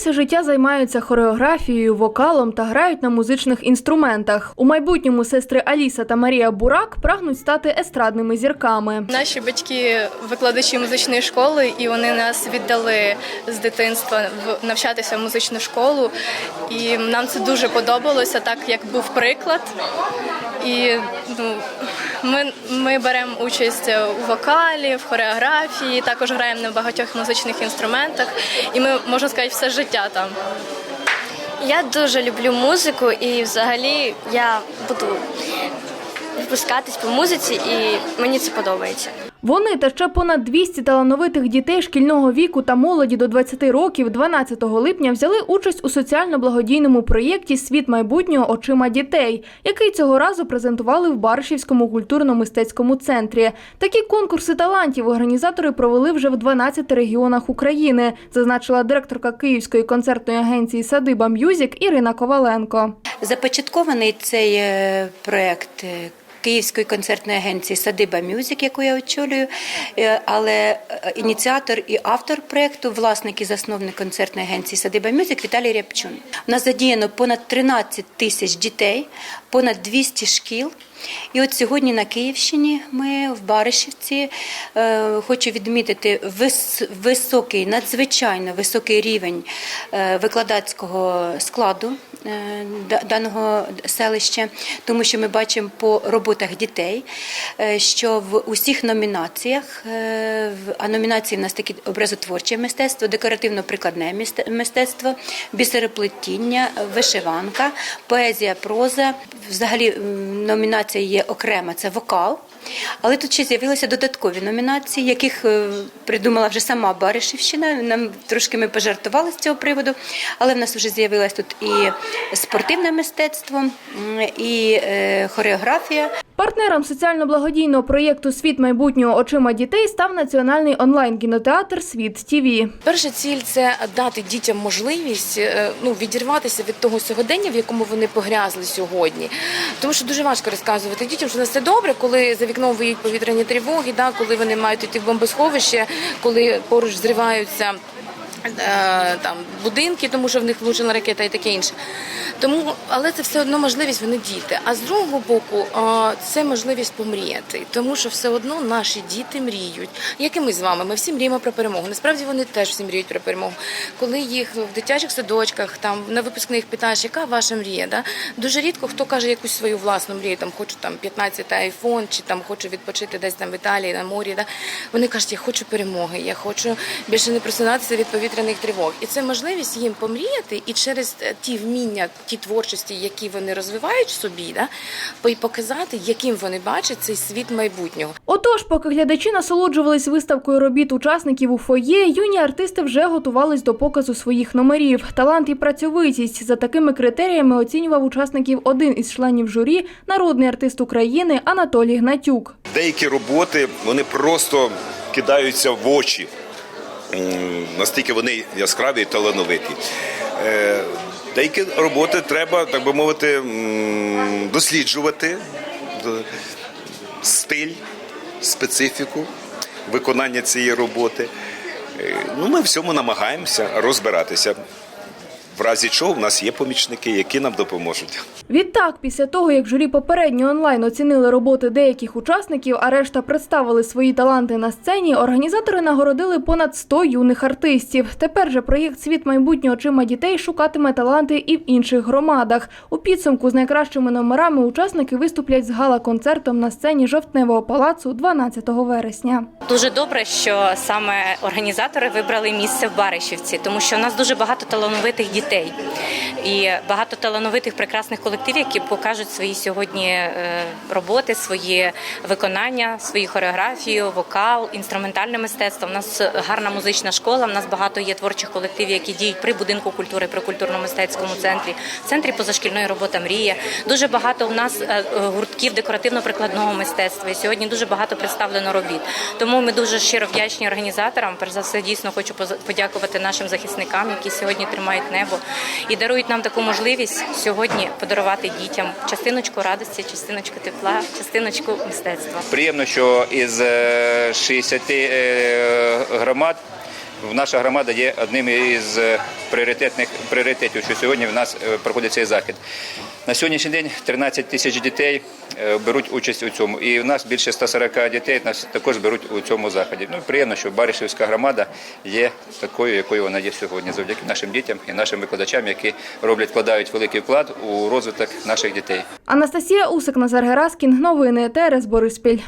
Все життя займаються хореографією, вокалом та грають на музичних інструментах. У майбутньому сестри Аліса та Марія Бурак прагнуть стати естрадними зірками. Наші батьки викладачі музичної школи, і вони нас віддали з дитинства навчатися в музичну школу. І нам це дуже подобалося, так як був приклад. І ну, ми, ми беремо участь у вокалі, в хореографії, також граємо на багатьох музичних інструментах, і ми можна сказати, все життя там. Я дуже люблю музику і взагалі я буду випускатись по музиці, і мені це подобається. Вони та ще понад 200 талановитих дітей шкільного віку та молоді до 20 років 12 липня взяли участь у соціально-благодійному проєкті Світ майбутнього очима дітей, який цього разу презентували в Баршівському культурно-мистецькому центрі. Такі конкурси талантів організатори провели вже в 12 регіонах України, зазначила директорка Київської концертної агенції Садиба М'юзік Ірина Коваленко. Започаткований цей е, проект е, Київської концертної агенції Садиба Мюзик, яку я очолюю, Е, але е, ініціатор і автор проекту, власник і засновник концертної агенції Садиба Мюзик Віталій Рябчун. У нас задіяно понад 13 тисяч дітей, понад 200 шкіл. І от сьогодні на Київщині ми в Баришівці е, хочу відмітити вис, високий, надзвичайно високий рівень викладацького складу даного селища, тому що ми бачимо по роботах дітей, е, що в усіх номінаціях, е, а номінації в нас такі образотворче мистецтво, декоративно-прикладне мистецтво, бісероплетіння, вишиванка, поезія, проза. Взагалі номінація є окрема це вокал. Але тут ще з'явилися додаткові номінації, яких е, придумала вже сама Баришівщина. Нам трошки ми пожартували з цього приводу, але в нас вже з'явилось тут і спортивне мистецтво, і е, хореографія. Партнером соціально-благодійного проєкту Світ майбутнього очима дітей став національний онлайн-кінотеатр Світ ТІВІ. Перша ціль це дати дітям можливість е, ну відірватися від того сьогодення, в якому вони погрязли сьогодні. Тому що дуже важко розказувати дітям, що у все добре, коли за вікном виють повітряні тривоги, да, коли вони мають йти в бомбосховище, коли поруч зриваються. е, Там будинки, тому що в них влучила ракета і таке інше. Тому, але це все одно можливість, вони діти. А з другого боку, це можливість помріяти, тому що все одно наші діти мріють. Як і ми з вами, ми всі мріємо про перемогу. Насправді вони теж всі мріють про перемогу. Коли їх в дитячих садочках, там на випускних питаєш, яка ваша мрія? Да? Дуже рідко хто каже якусь свою власну мрію, там хочу там 15 айфон, чи там хочу відпочити десь там в Італії на морі. Да? Вони кажуть, я хочу перемоги, я хочу більше не просинатися від повітряних тривог. І це можливість їм помріяти і через е, ті вміння, ті творчості, які вони розвивають в собі, да, по- показати, яким вони бачать цей світ майбутнього. Отож, поки глядачі насолоджувались виставкою робіт учасників у фоє, юні артисти вже готувались до показу своїх номерів. Талант і працьовитість за такими критеріями оцінював учасників один із членів журі, народний артист України Анатолій Гнатюк. Деякі роботи вони просто кидаються в очі. Настільки вони яскраві і талановиті. Деякі роботи треба, так би мовити, досліджувати стиль, специфіку виконання цієї роботи. Е, Ну, ми в цьому намагаємося розбиратися. В разі чого в нас є помічники, які нам допоможуть. Відтак, після того, як журі попередньо онлайн оцінили роботи деяких учасників, а решта представили свої таланти на сцені, організатори нагородили понад 100 юних артистів. Тепер же проєкт Світ майбутнього очима дітей шукатиме таланти і в інших громадах. У підсумку з найкращими номерами учасники виступлять з гала-концертом на сцені жовтневого палацу 12 вересня. Дуже добре, що саме організатори вибрали місце в Баришівці, тому що у нас дуже багато талановитих дітей і багато талановитих прекрасних колективів, які покажуть свої сьогодні е, роботи, свої виконання, свою хореографію, вокал, інструментальне мистецтво. У нас гарна музична школа. У нас багато є творчих колективів, які діють при будинку культури, при культурно-мистецькому центрі, в центрі позашкільної роботи Мрія. Дуже багато у нас е, гуртків декоративно-прикладного мистецтва. І сьогодні дуже багато представлено робіт. Тому ми дуже щиро вдячні організаторам. Перш за все, дійсно хочу подякувати нашим захисникам, які сьогодні тримають небо і дарують нам таку можливість сьогодні подарувати дітям частиночку радості, частиночку тепла, частиночку мистецтва. Приємно, що із е, 60 е, громад наша громада є одним із е, пріоритетних пріоритетів, що сьогодні в нас е, проходить цей захід. На сьогоднішній день 13 тисяч дітей е, беруть участь у цьому. І в нас більше 140 дітей нас також беруть у цьому заході. Ну, приємно, що Баришівська громада є такою, якою вона є сьогодні, завдяки нашим дітям і нашим викладачам, які роблять, вкладають великий вклад у розвиток наших дітей. Анастасія Усик, Назар Гераскін. Новини ТРС Бориспіль.